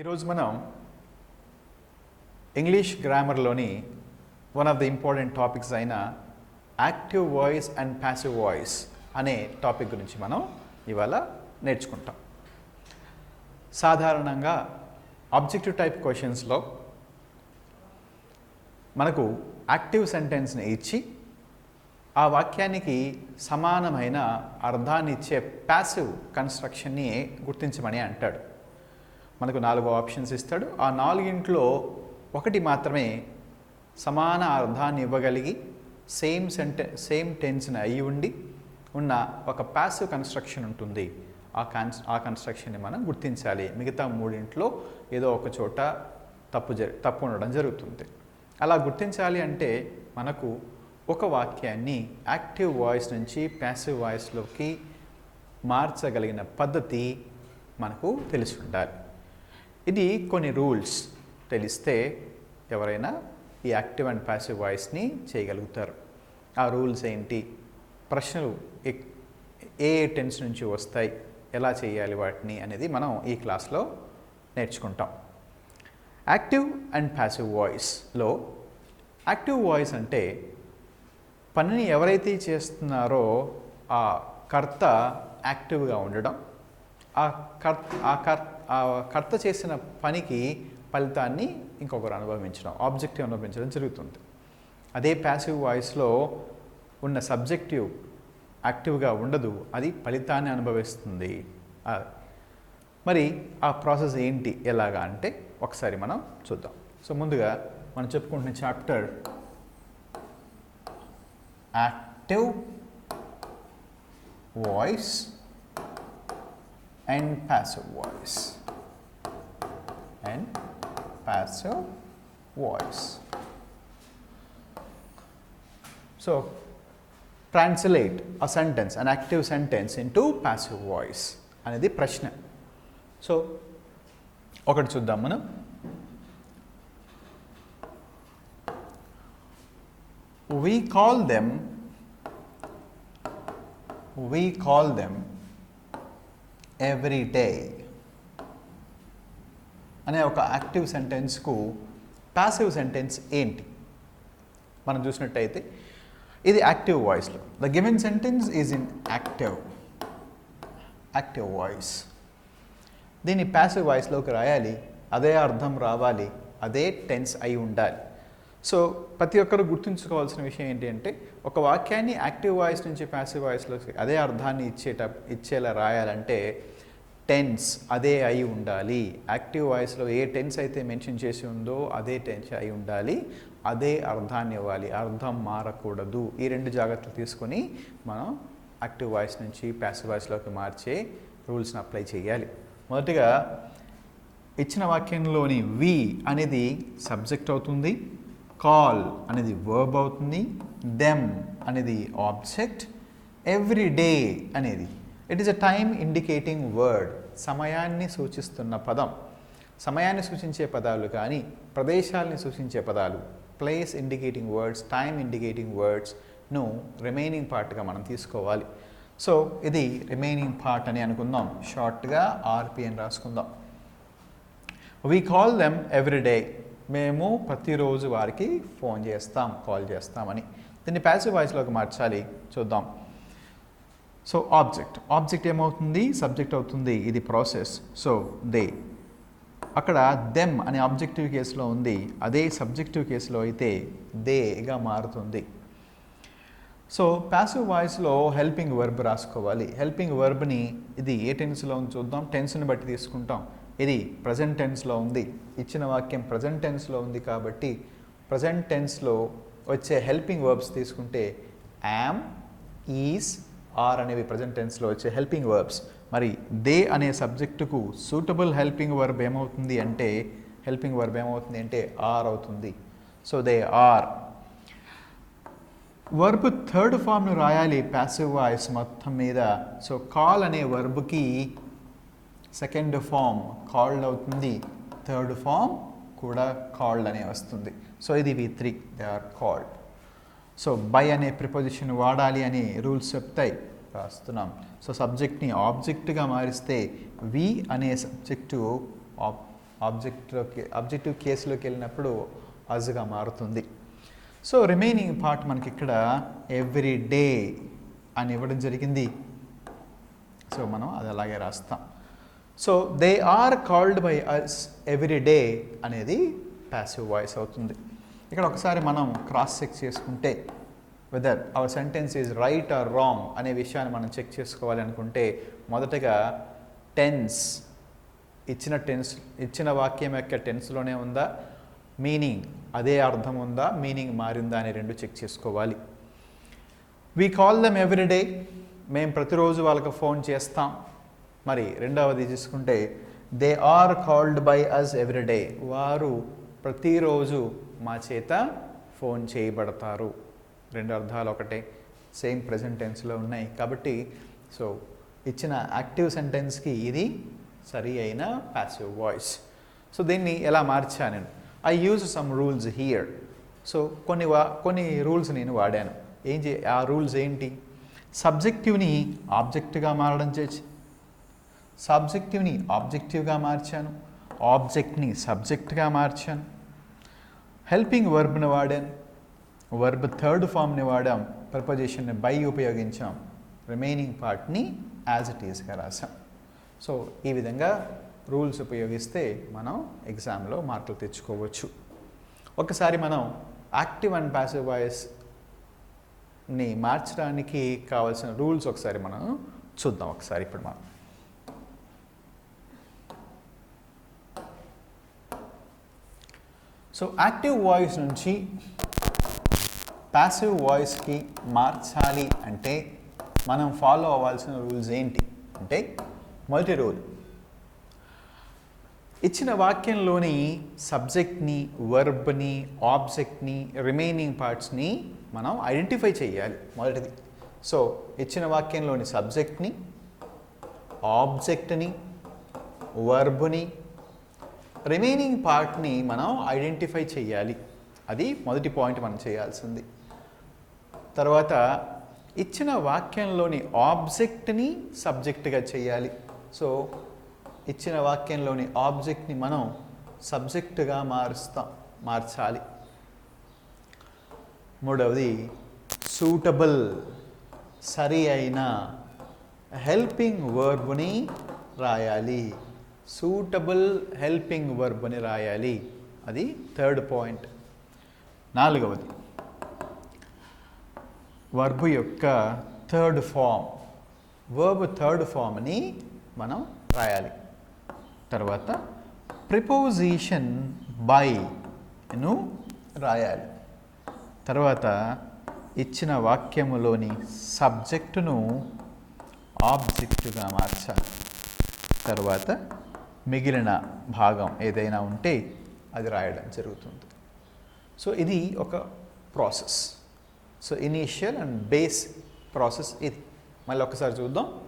ఈరోజు మనం English గ్రామర్లోని one of the important topics అయిన active voice and passive voice అనే టాపిక్ గురించి మనం ఇవాళ నేర్చుకుంటాం. సాధారణంగా ఆబ్జెక్టివ్ టైప్ క్వశ్చన్స్లో మనకు యాక్టివ్ సెంటెన్స్ని ఇచ్చి ఆ వాక్యానికి సమానమైన అర్థాన్ని ఇచ్చే ప్యాసివ్ కన్స్ట్రక్షన్ని గుర్తించమని అంటాడు. మనకు నాలుగు ఆప్షన్స్ ఇస్తాడు. ఆ నాలుగింట్లో ఒకటి మాత్రమే సమాన అర్థాన్ని ఇవ్వగలిగి సేమ్ సెంటె సేమ్ టెన్స్ని అయి ఉండి ఉన్న ఒక ప్యాసివ్ కన్స్ట్రక్షన్ ఉంటుంది. ఆ కన్స్ ఆ కన్స్ట్రక్షన్ని మనం గుర్తించాలి. మిగతా మూడింట్లో ఏదో ఒక చోట తప్పు జరి తప్పు ఉండడం జరుగుతుంది. అలా గుర్తించాలి అంటే మనకు ఒక వాక్యాన్ని యాక్టివ్ వాయిస్ నుంచి ప్యాసివ్ వాయిస్లోకి మార్చగలిగిన పద్ధతి మనకు తెలిసి ఉండాలి. ఇది కొన్ని రూల్స్ తెలిస్తే ఎవరైనా ఈ యాక్టివ్ అండ్ ప్యాసివ్ వాయిస్ని చేయగలుగుతారు. ఆ రూల్స్ ఏంటి? ప్రశ్నలు ఎక్- ఏ ఏ టెన్స్ నుంచి వస్తాయి? ఎలా చేయాలి వాటిని అనేది మనం ఈ క్లాస్లో నేర్చుకుంటాం. యాక్టివ్ అండ్ ప్యాసివ్ వాయిస్లో యాక్టివ్ వాయిస్ అంటే పనిని ఎవరైతే చేస్తున్నారో ఆ కర్త యాక్టివ్గా ఉండడం ఆ కర్ ఆ కర్త ఆ కర్త చేసిన పనికి ఫలితాన్ని ఇంకొకరు అనుభవించడం ఆబ్జెక్టివ్ అనుభవించడం జరుగుతుంది. అదే ప్యాసివ్ వాయిస్లో ఉన్న సబ్జెక్టివ్ యాక్టివ్గా ఉండదు అది ఫలితాన్ని అనుభవిస్తుంది. మరి ఆ ప్రాసెస్ ఏంటి ఎలాగా అంటే ఒకసారి మనం చూద్దాం. సో ముందుగా మనం చెప్పుకుంటున్న chapter active voice and passive voice and passive voice so translate a sentence an active sentence into passive voice అనేది ప్రశ్న సో ఒకటి చూద్దాం మనం we call them we call them every day అనే ఒక యాక్టివ్ సెంటెన్స్కు ప్యాసివ్ సెంటెన్స్ ఏంటి? మనం చూసినట్టయితే ఇది యాక్టివ్ వాయిస్లో. The given sentence is in active active voice దీన్ని ప్యాసివ్ వాయిస్లోకి రాయాలి అదే అర్థం రావాలి అదే టెన్స్ అయి ఉండాలి. సో ప్రతి ఒక్కరు గుర్తుంచుకోవాల్సిన విషయం ఏంటి అంటే ఒక వాక్యాన్ని యాక్టివ్ వాయిస్ నుంచి ప్యాసివ్ వాయిస్లోకి అదే అర్థాన్ని ఇచ్చేట ఇచ్చేలా రాయాలంటే టెన్స్ అదే అయి ఉండాలి. యాక్టివ్ వాయిస్లో ఏ టెన్స్ అయితే మెన్షన్ చేసి ఉందో అదే టెన్స్ అయి ఉండాలి. అదే అర్థాన్ని ఇవ్వాలి. అర్థం మారకూడదు. ఈ రెండు జాగ్రత్తలు తీసుకొని మనం యాక్టివ్ వాయిస్ నుంచి ప్యాసివ్ వాయిస్లోకి మార్చే రూల్స్ని అప్లై చేయాలి. మొదటిగా ఇచ్చిన వాక్యంలోని వి అనేది సబ్జెక్ట్ అవుతుంది. కాల్ అనేది వర్బ్ అవుతుంది. దెమ్ అనేది ఆబ్జెక్ట్ ఎవ్రీ డే అనేది it is a time indicating word సమయాన్ని సూచిస్తున్న పదం. సమయాన్ని సూచించే పదాలు కానీ ప్రదేశాలని సూచించే పదాలు place indicating words time indicating వర్డ్స్ను remaining పార్ట్గా మనం తీసుకోవాలి. సో ఇది రిమైనింగ్ పార్ట్ అని అనుకుందాం. షార్ట్గా ఆర్పి అని రాసుకుందాం. We call them every day మేము ప్రతిరోజు వారికి ఫోన్ చేస్తాం కాల్ చేస్తామని. దీన్ని ప్యాసివ్ వాయిస్లోకి మార్చాలి. చూద్దాం. సో ఆబ్జెక్ట్ ఆబ్జెక్ట్ ఏమవుతుంది? సబ్జెక్ట్ అవుతుంది. ఇది ప్రాసెస్ సో దే అక్కడ దెమ్ అనే ఆబ్జెక్టివ్ కేసులో ఉంది. అదే సబ్జెక్టివ్ కేసులో అయితే దేగా మారుతుంది. సో ప్యాసివ్ వాయిస్లో హెల్పింగ్ వర్బ్ రాసుకోవాలి. హెల్పింగ్ వర్బ్ని ఇది ఏ టెన్స్లో ఉంది చూద్దాం. టెన్స్ని బట్టి తీసుకుంటాం. ఇది ప్రజెంట్ టెన్స్లో ఉంది. ఇచ్చిన వాక్యం ప్రజెంట్ టెన్స్లో ఉంది కాబట్టి ప్రజెంట్ టెన్స్లో వచ్చే హెల్పింగ్ వర్బ్స్ తీసుకుంటే యామ్ ఈజ్ ఆర్ అనేవి ప్రజెంట్ టెన్స్లో వచ్చే హెల్పింగ్ వర్బ్స్ మరి దే అనే సబ్జెక్టుకు సూటబుల్ హెల్పింగ్ వర్బ్ ఏమవుతుంది అంటే హెల్పింగ్ వర్బ్ ఏమవుతుంది అంటే ఆర్ అవుతుంది. So they are verb third ఫామ్ను రాయాలి ప్యాసివ్ వాయిస్ మొత్తం మీద. సో కాల్ అనే వర్బ్కి సెకండ్ ఫామ్ కాల్డ్ అవుతుంది. థర్డ్ ఫామ్ కూడా కాల్డ్ అనే వస్తుంది. సో ఇది V three they are called so by అనే ప్రిపోజిషన్ వాడాలి అని రూల్స్ చెప్తాయి. రాస్తున్నాం. సో సబ్జెక్ట్ని ఆబ్జెక్ట్గా మారిస్తే వి అనే సబ్జెక్టు ఆబ్జెక్ట్లోకి ఆబ్జెక్టివ్ కేసులోకి వెళ్ళినప్పుడు అజ్గా మారుతుంది. సో రిమైనింగ్ పార్ట్ మనకి ఇక్కడ ఎవ్రీ డే అని ఇవ్వడం జరిగింది. సో మనం అది అలాగే రాస్తాం. So they are called by us every day అనేది ప్యాసివ్ వాయిస్ అవుతుంది. ఇక్కడ ఒకసారి మనం క్రాస్ చెక్ చేసుకుంటే whether our sentence is right or wrong అనే విషయాన్ని మనం చెక్ చేసుకోవాలి అనుకుంటే మొదటగా టెన్స్ ఇచ్చిన టెన్స్ ఇచ్చిన వాక్యం యొక్క టెన్స్లోనే ఉందా? మీనింగ్ అదే అర్థం ఉందా? మీనింగ్ మారిందా అని రెండు చెక్ చేసుకోవాలి. వీ కాల్ దమ్ ఎవ్రీడే మేము ప్రతిరోజు వాళ్ళకి ఫోన్ చేస్తాం. మరి రెండవది తీసుకుంటే they are called by us every day వారు ప్రతిరోజు మా చేత ఫోన్ చేయబడతారు. రెండు అర్థాలు ఒకటే. సేమ్ ప్రజెంట్ టెన్స్లో ఉన్నాయి. కాబట్టి సో ఇచ్చిన యాక్టివ్ సెంటెన్స్కి ఇది సరి అయిన ప్యాసివ్ వాయిస్. సో దీన్ని ఎలా మార్చా నేను? I use some rules here. So కొన్ని వా కొన్ని రూల్స్ నేను వాడాను. ఏం చే ఆ రూల్స్ ఏంటి? సబ్జెక్టివ్ని ఆబ్జెక్ట్గా మారడం చేసి సబ్జెక్టివ్ని ఆబ్జెక్టివ్గా మార్చాను. ఆబ్జెక్ట్ని సబ్జెక్ట్గా మార్చాను. హెల్పింగ్ వర్బ్ని వాడాం. వర్బ్ థర్డ్ ఫామ్ని వాడాం. ప్రపోజిషన్ని బై ఉపయోగించాం. రిమైనింగ్ పార్ట్ని యాజ్ ఇట్ ఈస్గా రాసాం సో ఈ విధంగా రూల్స్ ఉపయోగిస్తే మనం ఎగ్జామ్లో మార్కులు తెచ్చుకోవచ్చు. ఒకసారి మనం యాక్టివ్ అండ్ ప్యాసివ్ వాయిస్ని మార్చడానికి కావాల్సిన రూల్స్ ఒకసారి మనం చూద్దాం. ఒకసారి ఇప్పుడు మనం సో యాక్టివ్ వాయిస్ నుంచి ప్యాసివ్ వాయిస్కి మార్చాలి అంటే మనం ఫాలో అవ్వాల్సిన రూల్స్ ఏంటి? అంటే మొదటి రూల్ ఇచ్చిన వాక్యంలోని సబ్జెక్ట్ని వర్బ్ని ఆబ్జెక్ట్ని రిమైనింగ్ పార్ట్స్ని మనం ఐడెంటిఫై చేయాలి మొదటిది. సో ఇచ్చిన వాక్యంలోని సబ్జెక్ట్ని ఆబ్జెక్ట్ని వర్బ్ని రిమైనింగ్ పార్ట్ని మనం ఐడెంటిఫై చేయాలి. అది మొదటి పాయింట్ మనం చేయాల్సింది. తర్వాత ఇచ్చిన వాక్యంలోని ఆబ్జెక్ట్ని సబ్జెక్ట్గా చేయాలి. సో ఇచ్చిన వాక్యంలోని ఆబ్జెక్ట్ని మనం సబ్జెక్టుగా మారుస్తాం మార్చాలి. మూడవది సూటబుల్ సరి అయిన హెల్పింగ్ వర్బ్ని రాయాలి. సూటబుల్ హెల్పింగ్ వర్బ్ని రాయాలి. అది థర్డ్ పాయింట్. నాలుగవది. వర్బ్ యొక్క థర్డ్ ఫామ్. వర్బ్ థర్డ్ ఫామ్ని మనం రాయాలి. తర్వాత ప్రిపోజిషన్ బైను రాయాలి. తర్వాత ఇచ్చిన వాక్యములోని సబ్జెక్టును ఆబ్జెక్టుగా మార్చాలి. తర్వాత మిగిలిన భాగం ఏదైనా ఉంటే అది రాయడం జరుగుతుంది. సో ఇది ఒక process. So initial and base process ఇది. మళ్ళీ ఒకసారి చూద్దాం.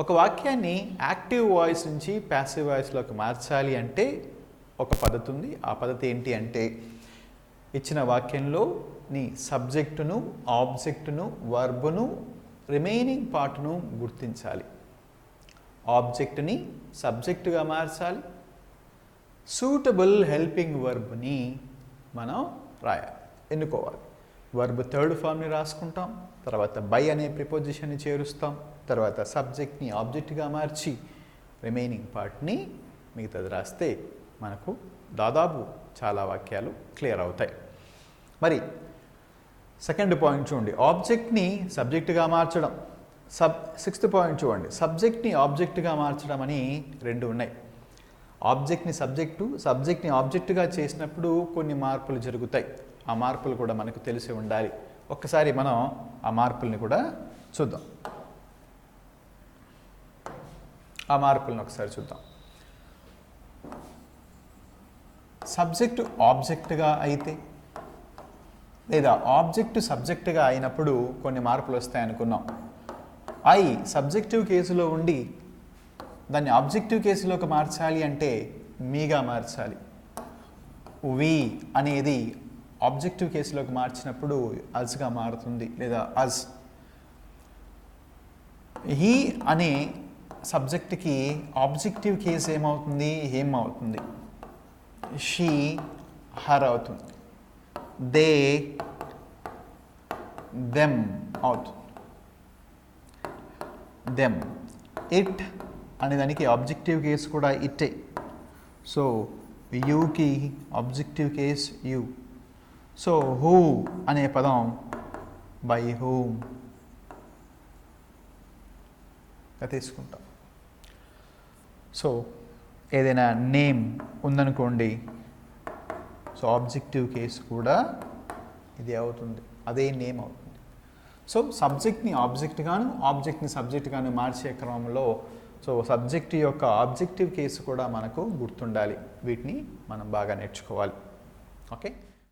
ఒక వాక్యాన్ని యాక్టివ్ వాయిస్ నుంచి ప్యాసివ్ వాయిస్లోకి మార్చాలి అంటే ఒక పద్ధతి ఉంది. ఆ పద్ధతి ఏంటి అంటే ఇచ్చిన వాక్యంలో నీ సబ్జెక్టును ఆబ్జెక్టును వర్బును రిమైనింగ్ పార్ట్ను గుర్తించాలి. ఆబ్జెక్ట్ని సబ్జెక్టుగా మార్చాలి. సూటబుల్ హెల్పింగ్ వర్బ్ని మనం రాయాలి. ఎన్నుకోవాలి? వర్బ్ థర్డ్ ఫామ్ని రాసుకుంటాం. తర్వాత బై అనే ప్రిపోజిషన్ని చేరుస్తాం. తర్వాత సబ్జెక్ట్ని ఆబ్జెక్ట్గా మార్చి రిమైనింగ్ పార్ట్ని మిగతాది రాస్తే మనకు దాదాపు చాలా వాక్యాలు క్లియర్ అవుతాయి. మరి సెకండ్ పాయింట్ చూడండి. ఆబ్జెక్ట్ని సబ్జెక్టుగా మార్చడం. సబ్ సిక్స్త్ పాయింట్ చూడండి. సబ్జెక్ట్ని ఆబ్జెక్ట్గా మార్చడం అని రెండు ఉన్నాయి. ఆబ్జెక్ట్ని సబ్జెక్టు సబ్జెక్ట్ని ఆబ్జెక్టుగా చేసినప్పుడు కొన్ని మార్పులు జరుగుతాయి. ఆ మార్పులు కూడా మనకు తెలిసి ఉండాలి. ఒక్కసారి మనం ఆ మార్పుల్ని కూడా చూద్దాం. ఆ మార్పులను ఒకసారి చూద్దాం. సబ్జెక్టు ఆబ్జెక్టుగా అయితే లేదా ఆబ్జెక్టు సబ్జెక్టుగా అయినప్పుడు కొన్ని మార్పులు వస్తాయనుకున్నాం. ఐ సబ్జెక్టివ్ కేసులో ఉండి దాన్ని ఆబ్జెక్టివ్ కేసులోకి మార్చాలి అంటే మీగా మార్చాలి. వి అనేది ఆబ్జెక్టివ్ కేసులోకి మార్చినప్పుడు అజ్గా మారుతుంది లేదా అజ్ హీ అనే సబ్జెక్ట్కి ఆబ్జెక్టివ్ కేసు ఏమవుతుంది? ఏం అవుతుంది? షీ హర్ అవుతుంది. దే దెమ్ అవుతుంది దెమ్ ఇట్ అనే దానికి ఆబ్జెక్టివ్ కేస్ కూడా ఇట్టే so యూకి objective case you so who అనే పదం బై హూమ్ తీసుకుంటాం సో ఏదైనా నేమ్ ఉందనుకోండి సో ఆబ్జెక్టివ్ కేస్ కూడా ఇది అవుతుంది. అదే నేమ్ అవుతుంది. సో సబ్జెక్ట్ని ఆబ్జెక్ట్ గాను ఆబ్జెక్ట్ని సబ్జెక్ట్గాను మార్చే క్రమంలో సో సబ్జెక్ట్ యొక్క ఆబ్జెక్టివ్ కేసు కూడా మనకు గుర్తుండాలి. వీటిని మనం బాగా నేర్చుకోవాలి. ఓకే